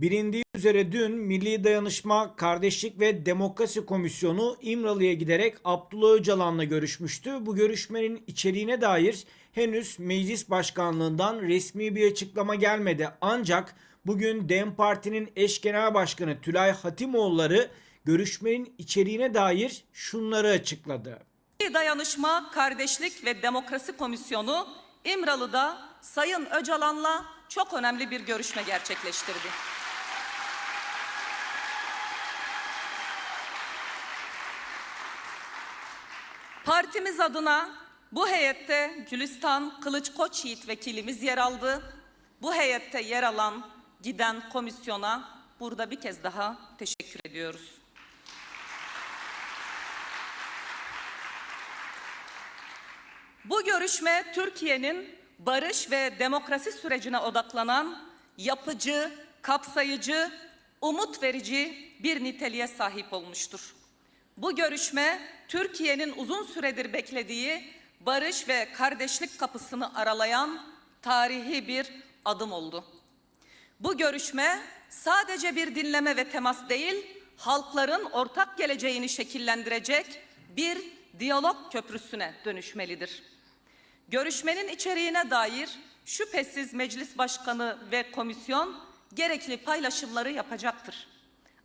Bilindiği üzere dün Milli Dayanışma, Kardeşlik ve Demokrasi Komisyonu İmralı'ya giderek Abdullah Öcalan'la görüşmüştü. Bu görüşmenin içeriğine dair henüz meclis başkanlığından resmi bir açıklama gelmedi. Ancak bugün DEM Parti'nin eş genel başkanı Tülay Hatimoğulları görüşmenin içeriğine dair şunları açıkladı. Milli Dayanışma, Kardeşlik ve Demokrasi Komisyonu İmralı'da Sayın Öcalan'la çok önemli bir görüşme gerçekleştirdi. Partimiz adına bu heyette Gülistan Kılıç Koçyiğit vekilimiz yer aldı. Bu heyette yer alan giden komisyona burada bir kez daha teşekkür ediyoruz. Bu görüşme Türkiye'nin barış ve demokrasi sürecine odaklanan yapıcı, kapsayıcı, umut verici bir niteliğe sahip olmuştur. Bu görüşme Türkiye'nin uzun süredir beklediği barış ve kardeşlik kapısını aralayan tarihi bir adım oldu. Bu görüşme sadece bir dinleme ve temas değil, halkların ortak geleceğini şekillendirecek bir diyalog köprüsüne dönüşmelidir. Görüşmenin içeriğine dair şüphesiz meclis başkanı ve komisyon gerekli paylaşımları yapacaktır.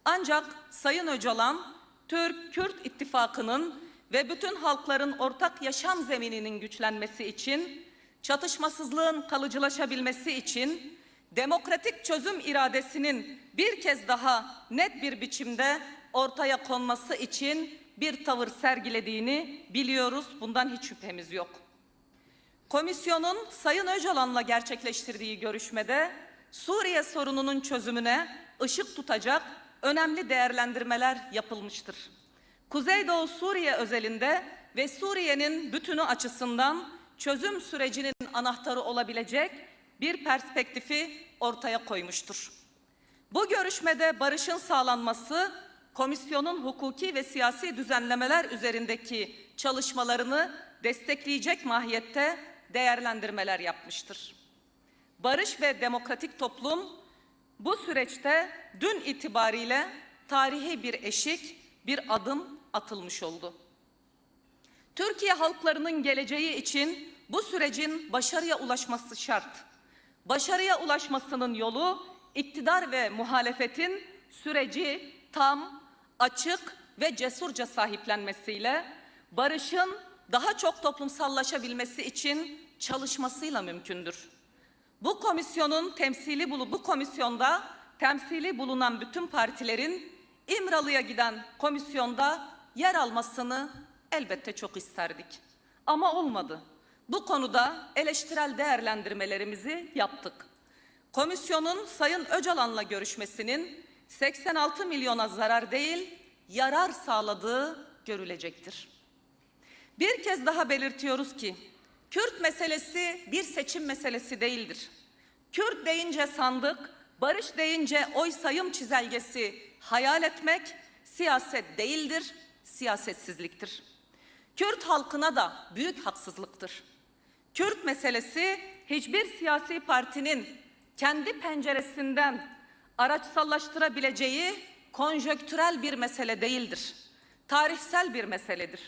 Ancak Sayın Öcalan, Türk-Kürt ittifakının ve bütün halkların ortak yaşam zemininin güçlenmesi için, çatışmasızlığın kalıcılaşabilmesi için, demokratik çözüm iradesinin bir kez daha net bir biçimde ortaya konması için bir tavır sergilediğini biliyoruz. Bundan hiç şüphemiz yok. Komisyonun Sayın Öcalan'la gerçekleştirdiği görüşmede Suriye sorununun çözümüne ışık tutacak önemli değerlendirmeler yapılmıştır. Kuzeydoğu Suriye özelinde ve Suriye'nin bütünü açısından çözüm sürecinin anahtarı olabilecek bir perspektifi ortaya koymuştur. Bu görüşmede barışın sağlanması komisyonun hukuki ve siyasi düzenlemeler üzerindeki çalışmalarını destekleyecek mahiyette değerlendirmeler yapmıştır. Barış ve demokratik toplum bu süreçte dün itibariyle tarihi bir eşik, bir adım atılmış oldu. Türkiye halklarının geleceği için bu sürecin başarıya ulaşması şart. Başarıya ulaşmasının yolu iktidar ve muhalefetin süreci tam, açık ve cesurca sahiplenmesiyle barışın daha çok toplumsallaşabilmesi için çalışmasıyla mümkündür. Bu komisyonun temsili bulu bu komisyonda temsili bulunan bütün partilerin İmralı'ya giden komisyonda yer almasını elbette çok isterdik. Ama olmadı. Bu konuda eleştirel değerlendirmelerimizi yaptık. Komisyonun Sayın Öcalan'la görüşmesinin 86 milyona zarar değil, yarar sağladığı görülecektir. Bir kez daha belirtiyoruz ki Kürt meselesi bir seçim meselesi değildir. Kürt deyince sandık, barış deyince oy sayım çizelgesi hayal etmek siyaset değildir, siyasetsizliktir. Kürt halkına da büyük haksızlıktır. Kürt meselesi hiçbir siyasi partinin kendi penceresinden araçsallaştırabileceği konjöktürel bir mesele değildir. Tarihsel bir meseledir.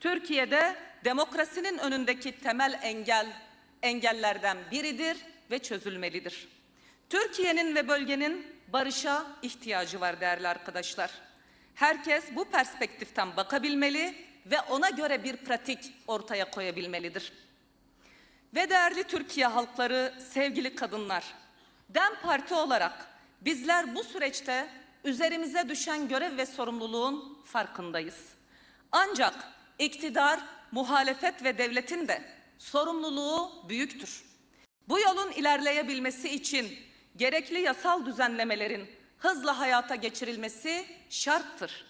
Türkiye'de demokrasinin önündeki temel engel engellerden biridir ve çözülmelidir. Türkiye'nin ve bölgenin barışa ihtiyacı var değerli arkadaşlar. Herkes bu perspektiften bakabilmeli ve ona göre bir pratik ortaya koyabilmelidir. Ve değerli Türkiye halkları, sevgili kadınlar, DEM Parti olarak bizler bu süreçte üzerimize düşen görev ve sorumluluğun farkındayız. Ancak iktidar, muhalefet ve devletin de sorumluluğu büyüktür. Bu yolun ilerleyebilmesi için gerekli yasal düzenlemelerin hızla hayata geçirilmesi şarttır.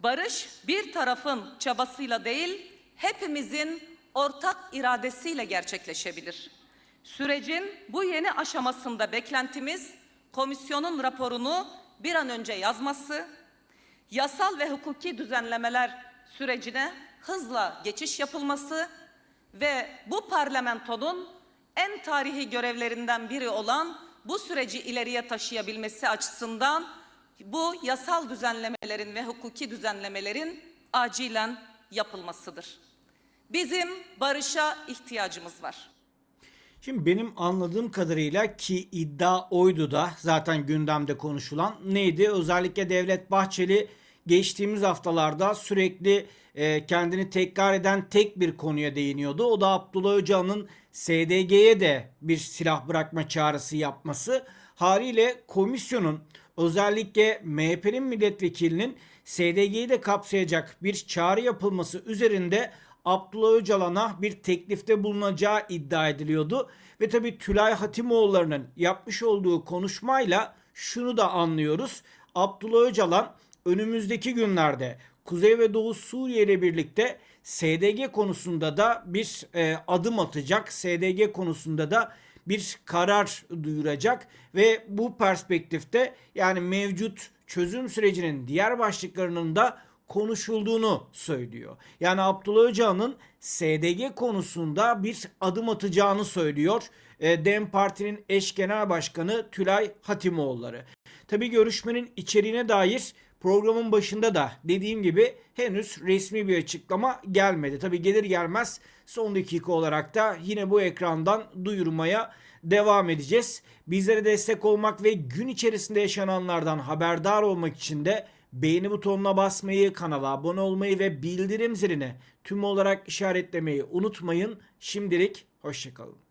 Barış bir tarafın çabasıyla değil, hepimizin ortak iradesiyle gerçekleşebilir. Sürecin bu yeni aşamasında beklentimiz komisyonun raporunu bir an önce yazması, yasal ve hukuki düzenlemeler sürecine hızla geçiş yapılması ve bu parlamentonun en tarihi görevlerinden biri olan bu süreci ileriye taşıyabilmesi açısından bu yasal düzenlemelerin ve hukuki düzenlemelerin acilen yapılmasıdır. Bizim barışa ihtiyacımız var. Şimdi benim anladığım kadarıyla ki iddia oydu da zaten gündemde konuşulan neydi? Özellikle Devlet Bahçeli geçtiğimiz haftalarda sürekli e, kendini tekrar eden tek bir konuya değiniyordu. O da Abdullah Öcalan'ın SDG'ye de bir silah bırakma çağrısı yapması. Haliyle komisyonun özellikle MHP'nin milletvekilinin SDG'yi de kapsayacak bir çağrı yapılması üzerinde Abdullah Öcalan'a bir teklifte bulunacağı iddia ediliyordu. Ve tabii Tülay Hatimoğulları'nın yapmış olduğu konuşmayla şunu da anlıyoruz. Abdullah Öcalan önümüzdeki günlerde Kuzey ve Doğu Suriye ile birlikte SDG konusunda da bir e, adım atacak. SDG konusunda da bir karar duyuracak ve bu perspektifte yani mevcut çözüm sürecinin diğer başlıklarının da konuşulduğunu söylüyor. Yani Abdullah Öcalan'ın SDG konusunda bir adım atacağını söylüyor. E, DEM Parti'nin eş genel başkanı Tülay Hatimoğulları. Tabi görüşmenin içeriğine dair programın başında da dediğim gibi henüz resmi bir açıklama gelmedi. Tabi gelir gelmez son dakika olarak da yine bu ekrandan duyurmaya devam edeceğiz. Bizlere destek olmak ve gün içerisinde yaşananlardan haberdar olmak için de beğeni butonuna basmayı, kanala abone olmayı ve bildirim zilini tüm olarak işaretlemeyi unutmayın. Şimdilik hoşçakalın.